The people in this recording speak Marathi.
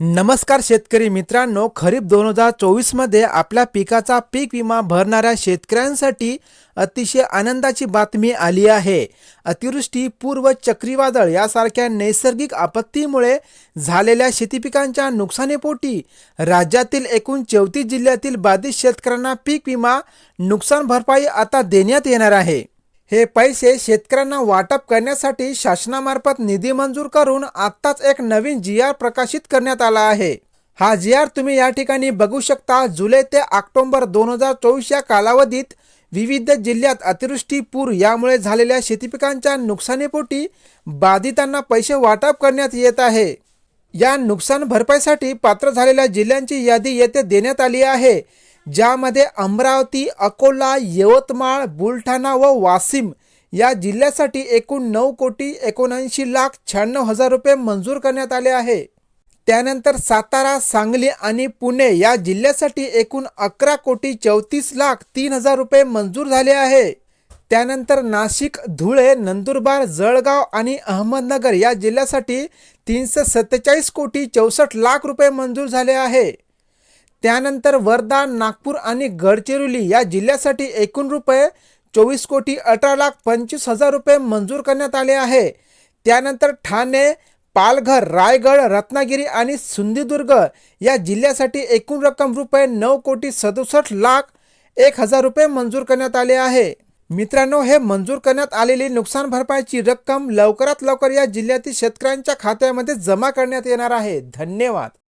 नमस्कार शेतकरी मित्रांनो खरीप दोन हजार चोवीसमध्ये आपल्या पिकाचा पीक विमा भरणाऱ्या शेतकऱ्यांसाठी अतिशय आनंदाची बातमी आली आहे. अतिवृष्टी पूर्व चक्रीवादळ यासारख्या नैसर्गिक आपत्तीमुळे झालेल्या शेतीपिकांच्या नुकसानीपोटी राज्यातील एकूण चौतीस जिल्ह्यातील बाधित शेतकऱ्यांना पीक विमा नुकसान भरपाई आता देण्यात येणार आहे. हे पैसे शेतकऱ्यांना वाटप करण्यासाठी शासनामार्फत निधी मंजूर करून आत्ताच एक नवीन जी आर प्रकाशित करण्यात आला आहे. हा जी आर तुम्ही या ठिकाणी बघू शकता. जुलै ते ऑक्टोंबर दोन हजार चोवीस या कालावधीत विविध जिल्ह्यात अतिवृष्टी पूर यामुळे झालेल्या शेतीपिकांच्या नुकसानीपोटी बाधितांना पैसे वाटप करण्यात येत आहे. या नुकसान भरपाईसाठी पात्र झालेल्या जिल्ह्यांची यादी येथे देण्यात आली आहे. ज्यामध्ये अमरावती अकोला यवतमाळ बुलढाणा व वाशिम या जिल्ह्यासाठी एकूण नऊ कोटी एकोणऐंशी लाख शहाण्णव हजार रुपये मंजूर करण्यात आले आहे. त्यानंतर सातारा सांगली आणि पुणे या जिल्ह्यासाठी एकूण अकरा कोटी चौतीस लाख तीन हजार रुपये मंजूर झाले आहे. त्यानंतर नाशिक धुळे नंदुरबार जळगाव आणि अहमदनगर या जिल्ह्यासाठी तीनशे सत्तेचाळीस कोटी चौसष्ट लाख रुपये मंजूर झाले आहे. त्यानंतर वर्धा नागपूर आणि गडचिरोली या जिल्ह्यासाठी एकूण रुपये चोवीस कोटी अठरा लाख पंचवीस हजार रुपये मंजूर करण्यात आले आहे. त्यानंतर ठाणे पालघर रायगड रत्नागिरी आणि सिंधुदुर्ग या जिल्ह्यासाठी एकूण रक्कम रुपये नऊ कोटी सदुसष्ट लाख एक हजार रुपये मंजूर करण्यात आले आहे. मित्रांनो हे मंजूर करण्यात आलेली नुकसान भरपाईची रक्कम लवकरात लवकर या जिल्ह्यातील शेतकऱ्यांच्या खात्यामध्ये जमा करण्यात येणार आहे. धन्यवाद.